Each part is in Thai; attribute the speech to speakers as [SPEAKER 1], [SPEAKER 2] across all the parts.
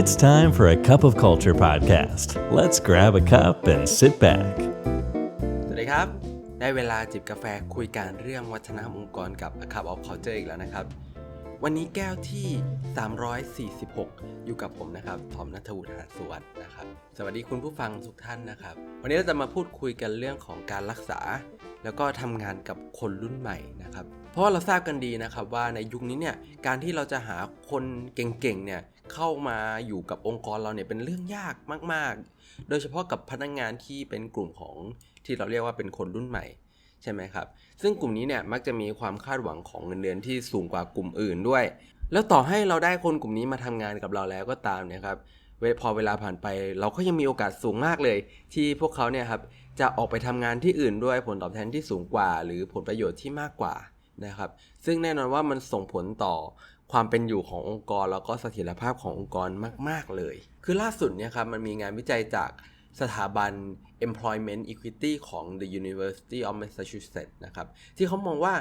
[SPEAKER 1] It's time for a cup of culture podcast. Let's grab a cup and sit back.
[SPEAKER 2] สวัสดีครับ ได้เวลาจิบกาแฟคุยกันเรื่องวัฒนธรรมองค์กรกับ A Cup of Culture อีกแล้วนะครับ วันนี้แก้วที่ 346 อยู่กับผมนะครับทอมนัทวุฒิหาสวัสด์นะครับ สวัสดีคุณผู้ฟังทุกท่านนะครับ วันนี้เราจะมาพูดคุยกันเรื่องของการรักษา แล้วก็ทำงานกับคนรุ่นใหม่นะครับ เพราะว่าเราทราบกันดีนะครับว่าในยุคนี้เนี่ย การที่เราจะหาคนเก่งๆเนี่ย เข้ามาอยู่กับองค์กรเราเนี่ยเป็นเรื่องยากมาก ๆ โดยเฉพาะกับพนักงานที่เป็นกลุ่มของที่เราเรียกว่าเป็นคนรุ่นใหม่ใช่ไหมครับ ซึ่งกลุ่มนี้เนี่ยมักจะมีความคาดหวังของเงินเดือนที่สูงกว่ากลุ่มอื่นด้วย แล้วต่อให้เราได้คนกลุ่มนี้มาทำงานกับเราแล้วก็ตามนี่ยครับพอเวลาผ่านไปเราก็ยังมีโอกาสสูงมากเลย ที่พวกเขาเนี่ยครับจะออกไปทำงานที่อื่นด้วยผลตอบแทนที่สูงกว่า หรือผลประโยชน์ที่มากกว่านะครับ ซึ่งแน่นอนว่ามันส่งผลต่อ ความเป็นอยู่ขององค์กร แล้วก็เสถียรภาพขององค์กรมาก ๆ เลย คือล่าสุดเนี่ยครับมันมีงานวิจัยจากสถาบัน Employment Equity ของ The University of Massachusetts นะครับ ที่เขามองว่า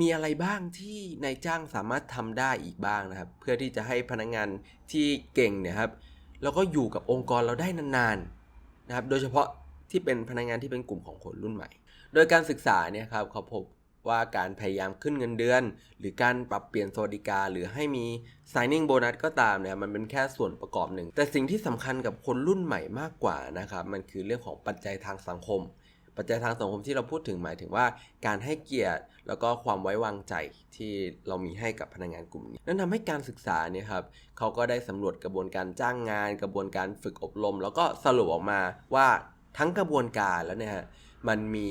[SPEAKER 2] มีอะไรบ้างที่นายจ้างสามารถทำได้อีกบ้างนะครับ เพื่อที่จะให้พนักงานที่เก่งเนี่ยครับแล้วก็อยู่กับองค์กรเราได้นานๆนะครับ โดยเฉพาะที่เป็นพนักงานที่เป็นกลุ่มของคนรุ่นใหม่ โดยการศึกษาเนี่ยครับเขาพบ ว่าการพยายามขึ้นเงินเดือน หรือการปรับเปลี่ยนสวัสดิการหรือให้มี signing bonus ก็ตามเนี่ยมันเป็นแค่ส่วนประกอบหนึ่ง แต่สิ่งที่สำคัญกับคนรุ่นใหม่มากกว่านะครับ มันคือเรื่องของปัจจัยทางสังคม ปัจจัยทางสังคมที่เราพูดถึงหมายถึงว่า การให้เกียรติแล้วก็ความไว้วางใจที่เรามีให้กับพนักงานกลุ่มนี้ นั่นทำให้การศึกษาเนี่ยครับเขาก็ได้สำรวจกระบวนการจ้างงาน กระบวนการฝึกอบรม แล้วก็สรุปออกมาว่าทั้งกระบวนการแล้วเนี่ยมันมี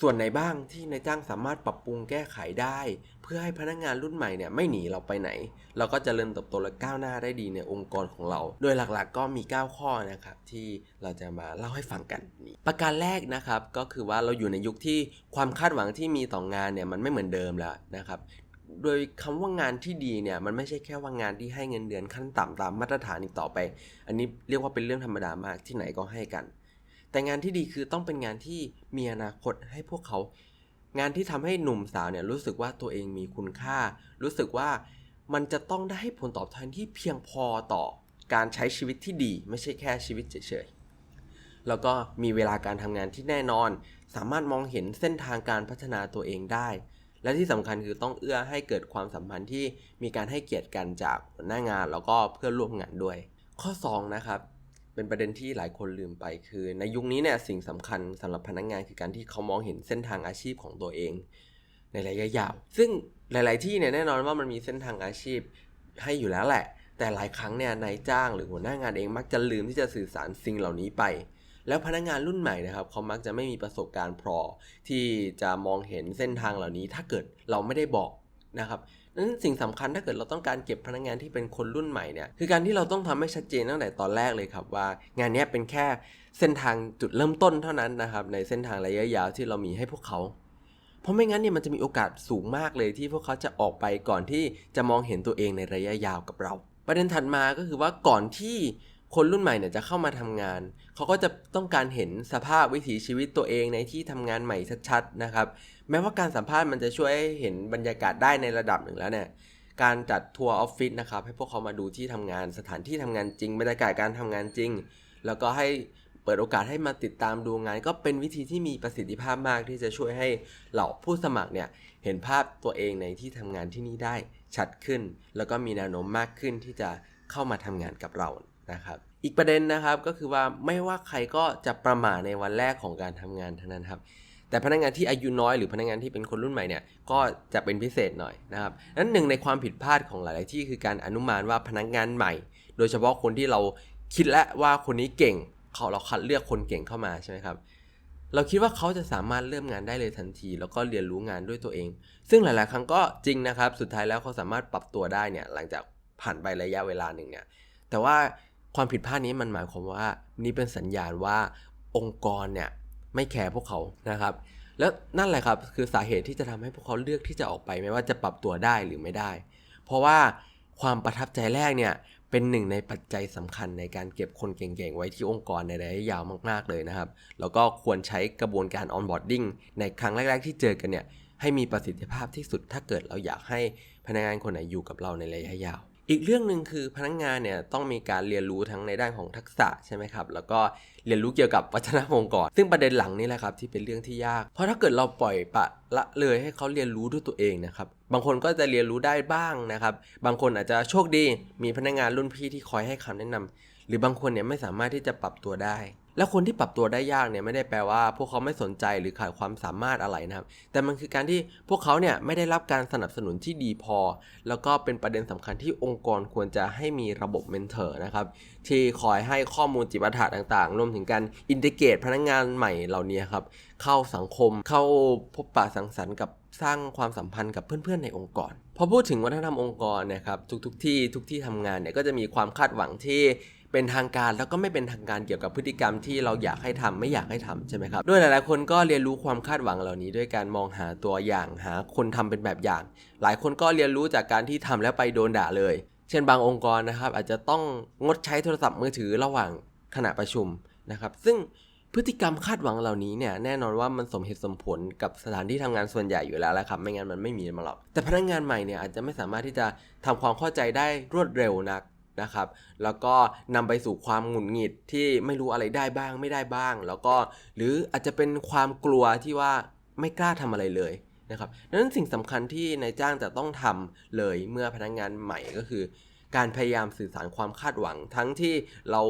[SPEAKER 2] ส่วนไหนบ้างที่นายจ้างสามารถปรับปรุงแก้ไขได้ เพื่อให้พนักงานรุ่นใหม่เนี่ยไม่หนีเราไปไหน เราก็จเจริญเติบโตและก้าวหน้าได้ดีในองค์กรของเรา โดยหลักๆก็มี 9 ข้อนะครับที่เราจะมาเล่าให้ฟังกันนี่ประการแรกนะครับก็คือว่าเราอยู่ในยุคที่ความคาดหวังที่มีต่องานเนี่ยมันไม่เหมือนเดิมแล้วนะครับโดยคำว่างานที่ดีเนี่ยมันไม่ใช่แค่ว่างานที่ให้เงินเดือนขั้นต่ำตามมาตรฐานอีกต่อไป อันนี้เรียกว่าเป็นเรื่องธรรมดามากที่ไหนก็ให้กัน แต่งานที่ดีคือต้องเป็นงานที่มีอนาคตให้พวกเขา งานที่ทำให้หนุ่มสาวเนี่ยรู้สึกว่าตัวเองมีคุณค่า รู้สึกว่ามันจะต้องได้ให้ผลตอบแทนที่เพียงพอต่อการใช้ชีวิตที่ดี ไม่ใช่แค่ชีวิตเฉยๆ แล้วก็มีเวลาการทำงานที่แน่นอน สามารถมองเห็นเส้นทางการพัฒนาตัวเองได้ และที่สำคัญคือต้องเอื้อให้เกิดความสัมพันธ์ที่มีการให้เกียรติกันจากหัวหน้างานแล้วก็เพื่อนร่วมงานด้วย ข้อ 2 นะครับ เป็นประเด็นที่หลายคนลืมไปคือ ในยุคนี้เนี่ยสิ่งสำคัญสำหรับพนักงานคือการที่เขามองเห็นเส้นทางอาชีพของตัวเอง ในระยะยาว ซึ่งหลาย ๆ ที่เนี่ยแน่นอนว่ามันมีเส้นทางอาชีพให้อยู่แล้วแหละ แต่หลายครั้งเนี่ยนายจ้างหรือหัวหน้างานเองมักจะลืมที่จะสื่อสารสิ่งเหล่านี้ไป แล้วพนักงานรุ่นใหม่นะครับเขามักจะไม่มีประสบการณ์พอที่จะมองเห็นเส้นทางเหล่านี้ ถ้าเกิดเราไม่ได้บอกนะครับ นั้นสิ่งสำคัญถ้าเกิดเราต้องการเก็บพนักงานที่เป็นคนรุ่นใหม่เนี่ยคือการที่เราต้องทำให้ชัดเจนตั้งแต่ตอนแรกเลยครับว่า งานนี้เป็นแค่เส้นทางจุดเริ่มต้นเท่านั้นนะครับในเส้นทางระยะยาวที่เรามีให้พวกเขา เพราะไม่งั้นเนี่ยมันจะมีโอกาสสูงมากเลยที่พวกเขาจะออกไปก่อนที่จะมองเห็นตัวเองในระยะยาวกับเรา ประเด็นถัดมาก็คือว่าก่อนที่ คนรุ่นใหม่เนี่ยจะเข้ามาทำงาน เขาก็จะต้องการเห็นสภาพวิถีชีวิตตัวเองในที่ทำงานใหม่ชัดๆนะครับ แม้ว่าการสัมภาษณ์มันจะช่วยให้เห็นบรรยากาศได้ในระดับหนึ่งแล้วเนี่ยการจัดทัวร์ออฟฟิศนะครับให้พวกเขามาดูที่ทำงานสถานที่ทำงานจริง บรรยากาศการทำงานจริง แล้วก็ให้เปิดโอกาสให้มาติดตามดูงาน ก็เป็นวิธีที่มีประสิทธิภาพมากที่จะช่วยให้เหล่าผู้สมัครเนี่ยเห็นภาพตัวเองในที่ทำงานที่นี่ได้ชัดขึ้น แล้วก็มีแนวโน้มมากขึ้นที่จะเข้ามาทำงานกับเรา นะครับอีกประเด็นนะครับก็คือว่าไม่ว่าใครก็จะประมาทในวันแรกของการทำงานเท่านั้นครับแต่พนักงานที่อายุน้อยหรือพนักงานที่เป็นคนรุ่นใหม่เนี่ยก็จะเป็นพิเศษหน่อยนะครับนั้นหนึ่งในความผิดพลาดของหลาย ๆ ที่คือการอนุมานว่าพนักงานใหม่ โดยเฉพาะคนที่เราคิดแล้วว่าคนนี้เก่งเขาเราคัดเลือกคนเก่งเข้ามาใช่ไหมครับเราคิดว่าเขาจะสามารถเริ่มงานได้เลยทันที แล้วก็เรียนรู้งานด้วยตัวเอง ซึ่งหลาย ๆ ครั้งก็จริงนะครับ สุดท้ายแล้วเขาสามารถปรับตัวได้เนี่ยหลังจากผ่านไประยะเวลาหนึ่งเนี่ยแต่ว่า ความผิดพลาดนี้มันหมายความว่านี่เป็นสัญญาณว่าองค์กรเนี่ยไม่แคร์พวกเขานะครับ แล้วนั่นแหละครับคือสาเหตุที่จะทำให้พวกเขาเลือกที่จะออกไปไม่ว่าจะปรับตัวได้หรือไม่ได้ เพราะว่าความประทับใจแรกเนี่ยเป็นหนึ่งในปัจจัยสำคัญในการเก็บคนเก่งๆ ไว้ที่องค์กรในระยะยาวมากๆเลยนะครับ แล้วก็ควรใช้กระบวนการ onboarding ในครั้งแรก ๆ ที่เจอกันเนี่ยให้มีประสิทธิภาพที่สุดถ้าเกิดเราอยากให้พนักงานคนไหนอยู่กับเราในระยะยาว อีกเรื่องหนึ่งคือพนักงานเนี่ยต้องมีการเรียนรู้ทั้งในด้านของทักษะใช่ไหมครับแล้วก็เรียนรู้เกี่ยวกับวัฒนธรรมองค์กรซึ่งประเด็นหลังนี่แหละครับที่เป็นเรื่องที่ยาก เพราะถ้าเกิดเราปล่อยปละละเลยให้เขาเรียนรู้ด้วยตัวเองนะครับบางคนก็จะเรียนรู้ได้บ้างนะครับ บางคนอาจจะโชคดี มีพนักงานรุ่นพี่ที่คอยให้คำแนะนำหรือบางคนเนี่ยไม่สามารถที่จะปรับตัวได้ แล้วคนที่ปรับตัวได้ยากเนี่ยไม่ได้แปลว่า พวกเขาไม่สนใจหรือขาดความสามารถอะไรนะครับ แต่มันคือการที่พวกเขาเนี่ยไม่ได้รับการสนับสนุนที่ดีพอ แล้วก็เป็นประเด็นสำคัญที่องค์กรควรจะให้มีระบบเมนเทอร์นะครับที่คอยให้ข้อมูลจิปาถะต่างๆ รวมถึงการอินทิเกรตพนักงานใหม่เหล่านี้ครับเข้าสังคมเข้าพบปะสังสรรค์กับสร้างความสัมพันธ์กับเพื่อนๆในองค์กร พอพูดถึงวัฒนธรรมองค์กรนะครับทุกๆที่ทุกที่ทำงานเนี่ยก็จะมีความคาดหวังที่ เป็นทางการแล้วก็ไม่เป็นทางการเกี่ยวกับพฤติกรรมที่เราอยากให้ทำไม่อยากให้ทำใช่ไหมครับด้วยหลายๆคนก็เรียนรู้ความคาดหวังเหล่านี้ ด้วยการมองหาตัวอย่างหาคนทำเป็นแบบอย่าง หลายคนก็เรียนรู้จากการที่ทำแล้วไปโดนด่าเลย เช่นบางองค์กรนะครับ อาจจะต้องงดใช้โทรศัพท์มือถือระหว่างขณะประชุมนะครับ ซึ่งพฤติกรรมคาดหวังเหล่านี้เนี่ยแน่นอนว่ามันสมเหตุสมผลกับสถานที่ทำงานส่วนใหญ่อยู่แล้วแหละครับ ไม่งั้นมันไม่มีมาหรอกแต่พนักงานใหม่เนี่ยอาจจะไม่สามารถที่จะทำความเข้าใจได้รวดเร็วนัก นะครับ แล้วก็นำไปสู่ความหงุดหงิดที่ไม่รู้อะไรได้บ้างไม่ได้บ้าง แล้วก็หรืออาจจะเป็นความกลัวที่ว่าไม่กล้าทำอะไรเลยนะครับดังนั้นสิ่งสำคัญที่นายจ้างจะต้องทำเลยเมื่อพนักงานใหม่ก็คือ การพยายามสื่อสารความคาดหวัง ทั้งที่เรา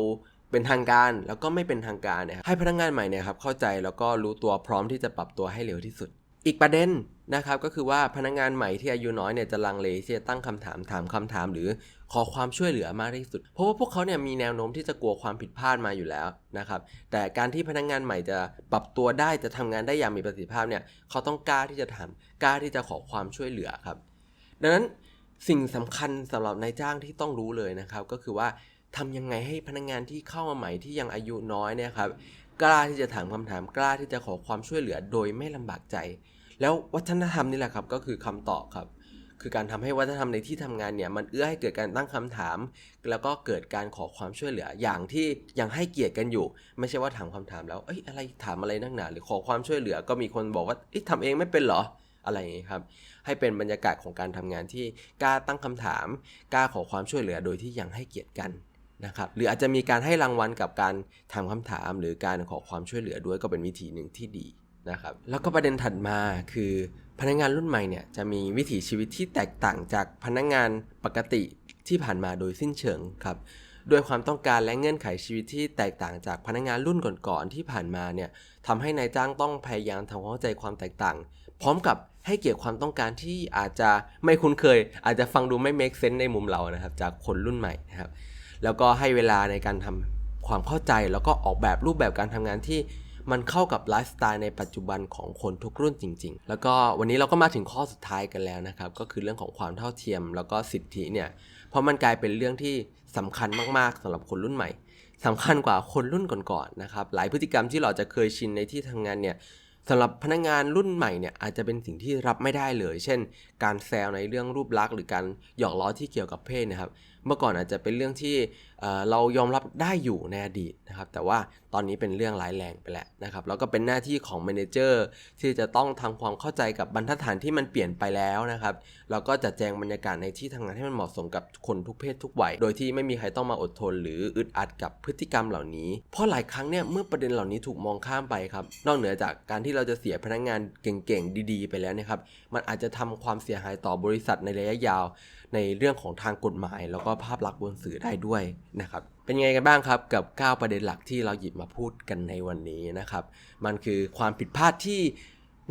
[SPEAKER 2] เป็นทางการแล้วก็ไม่เป็นทางการเนี่ยให้พนักงานใหม่เนี่ยครับเข้าใจแล้วก็รู้ตัวพร้อมที่จะปรับตัวให้เร็วที่สุด อีกประเด็นนะครับก็คือว่าพนักงานใหม่ที่อายุน้อยเนี่ยจะลังเลที่จะตั้งคำถามถามคำถามหรือขอความช่วยเหลือมากที่สุด เพราะว่าพวกเขาเนี่ยมีแนวโน้มที่จะกลัวความผิดพลาดมาอยู่แล้วนะครับแต่การที่พนักงานใหม่จะปรับตัวได้จะทำงานได้อย่างมีประสิทธิภาพเนี่ยเขาต้องกล้าที่จะทำกล้าที่จะขอความช่วยเหลือครับ ดังนั้นสิ่งสำคัญสำหรับนายจ้างที่ต้องรู้เลยนะครับ ก็คือว่าทำยังไงให้พนักงานที่เข้ามาใหม่ที่ยังอายุน้อยเนี่ยครับกล้าที่จะถามคำถามกล้าที่จะขอความช่วยเหลือโดยไม่ลำบากใจ แล้ววัฒนธรรมนี่แหละครับก็คือคำตอบครับ คือการทำให้วัฒนธรรมในที่ทำงานเนี่ยมันเอื้อให้เกิดการตั้งคำถาม แล้วก็เกิดการขอความช่วยเหลืออย่างที่ยังให้เกียรติกันอยู่ ไม่ใช่ว่าถามคำถามแล้วเอ้ยอะไรถามอะไรนักหนาหรือขอความช่วยเหลือก็มีคนบอกว่าเอ้ยทำเองไม่เป็นเหรออะไรอย่างนี้ครับ ให้เป็นบรรยากาศของการทำงานที่กล้าตั้งคำถาม กล้าขอความช่วยเหลือโดยที่ยังให้เกียรติกันนะครับ หรืออาจจะมีการให้รางวัลกับการถามคำถาม หรือการขอความช่วยเหลือด้วยก็เป็นวิธีหนึ่งที่ดี นะครับแล้วก็ประเด็นถัดมาคือพนักงานรุ่นใหม่เนี่ยจะมีวิถีชีวิตที่แตกต่างจากพนักงานปกติที่ผ่านมาโดยสิ้นเชิงครับด้วยความต้องการและเงื่อนไขชีวิตที่แตกต่างจากพนักงานรุ่นก่อนๆที่ผ่านมาเนี่ยทำให้นายจ้างต้องพยายามทำความเข้าใจความแตกต่าง พร้อมกับให้เกี่ยรติความต้องการที่อาจจะไม่คุ้นเคย อาจจะฟังดูไม่ make sense ในมุมเรานะครับ จากคนรุ่นใหม่นะครับ แล้วก็ให้เวลาในการทำความเข้าใจแล้วก็ออกแบบรูปแบบการทำงานที่ มันเข้ากับไลฟ์สไตล์ในปัจจุบันของคนทุกรุ่นจริง ๆ แล้วก็วันนี้เราก็มาถึงข้อสุดท้ายกันแล้วนะครับ ก็คือเรื่องของความเท่าเทียม แล้วก็สิทธิเนี่ย เพราะมันกลายเป็นเรื่องที่สำคัญมากๆสำหรับคนรุ่นใหม่สำคัญกว่าคนรุ่นก่อนๆนะครับ หลายพฤติกรรมที่เราจะเคยชินในที่ทำงานเนี่ยสำหรับพนักงานรุ่นใหม่เนี่ยอาจจะเป็นสิ่งที่รับไม่ได้เลย เช่น การแซวในเรื่องรูปลักษณ์หรือการหยอกล้อที่เกี่ยวกับเพศนะครับ เมื่อก่อนอาจจะเป็นเรื่องที่เเรายอมรับได้อยู่ในอดีตนะครับ แต่ว่าตอนนี้เป็นเรื่องร้ายแรงไปแล้วนะครับ แล้วก็เป็นหน้าที่ของเมเนเจอร์ที่จะต้องทำความเข้าใจกับบรรทัดฐานที่มันเปลี่ยนไปแล้วนะครับ แล้วก็จัดแจงบรรยากาศในที่ทำงานให้มันเหมาะสมกับคนทุกเพศทุกวัย โดยที่ไม่มีใครต้องมาอดทน หรืออึดอัดกับพฤติกรรมเหล่านี้ เพราะหลายครั้งเนี่ยเมื่อประเด็นเหล่านี้ถูกมองข้ามไปครับ นอกเหนือจากการที่เราจะเสียพนักงานเก่งๆ ดีๆ ไปแล้วนะครับ มันอาจจะทำความเสียหายต่อบริษัทในระยะยาว ในเรื่องของทางกฎหมาย แล้วก็ภาพลักษณ์บนสื่อได้ด้วยนะครับเป็นยังไงกันบ้างครับกับ 9 ประเด็นหลักที่เราหยิบมาพูดกันในวันนี้นะครับ มันคือความผิดพลาดที่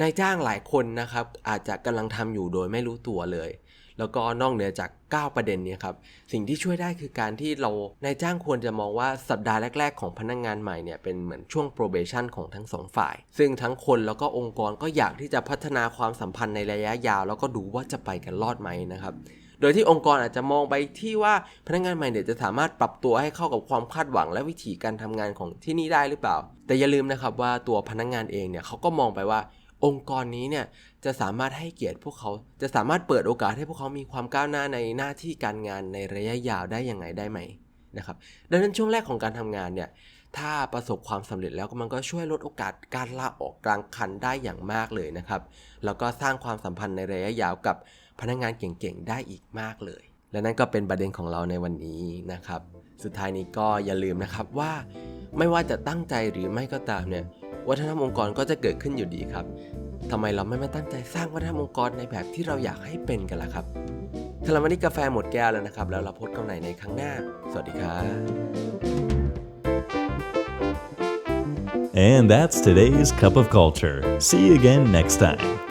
[SPEAKER 2] นายจ้างหลายคนนะครับอาจจะกำลังทำอยู่โดยไม่รู้ตัวเลย แล้วก็นอกเหนือจาก 9 ประเด็นนี้ครับสิ่งที่ช่วยได้คือการที่เรานายจ้างควรจะมองว่าสัปดาห์แรก ๆ ของพนักงงานใหม่เนี่ยเป็นเหมือนช่วง probation ของทั้งสองฝ่าย ซึ่งทั้งคนแล้วก็องค์กรก็อยากที่จะพัฒนาความสัมพันธ์ในระยะยาว แล้วก็ดูว่าจะไปกันรอดไหมนะครับ ดยที่องค์กรอาจจะมองไปที่ว่าพนักงานใหม่เนี่ยจะสามารถปรับตัวให้เข้ากับความคาดหวังและวิธีการทำงานของที่นี่ได้หรือเปล่า แต่อย่าลืมนะครับว่าตัวพนักงานเองเนี่ยเขาก็มองไปว่าองค์กรนี้เนี่ยจะสามารถให้เกียรติพวกเขา จะสามารถเปิดโอกาสให้พวกเขามีความก้าวหน้าในหน้าที่การงานในระยะยาวได้ยังไงได้ไหมนะครับดังนั้นช่วงแรกของการทำงานเนี่ยถ้าประสบความสำเร็จแล้วมันก็ช่วยลดโอกาสการลาออกกลางคันได้อย่างมากเลยนะครับ แล้วก็สร้างความสัมพันธ์ในระยะยาวกับ พนักงานเก่งๆ ได้อีกมากเลย และนั่นก็เป็นประเด็นของเราในวันนี้นะครับ สุดท้ายนี้ก็อย่าลืมนะครับว่า ไม่ว่าจะตั้งใจหรือไม่ก็ตามเนี่ยวัฒนธรรมองค์กรก็จะเกิดขึ้นอยู่ดีครับทำไมเราไม่มาตั้งใจสร้างวัฒนธรรมองค์กรในแบบที่เราอยากให้เป็นกันล่ะครับถ้าเราวันนี้กาแฟหมดแก้วแล้วนะครับ แล้วเราพบกันใหม่ในครั้งหน้า สวัสดีครับ
[SPEAKER 1] And that's today's Cup of Culture. See you again next time.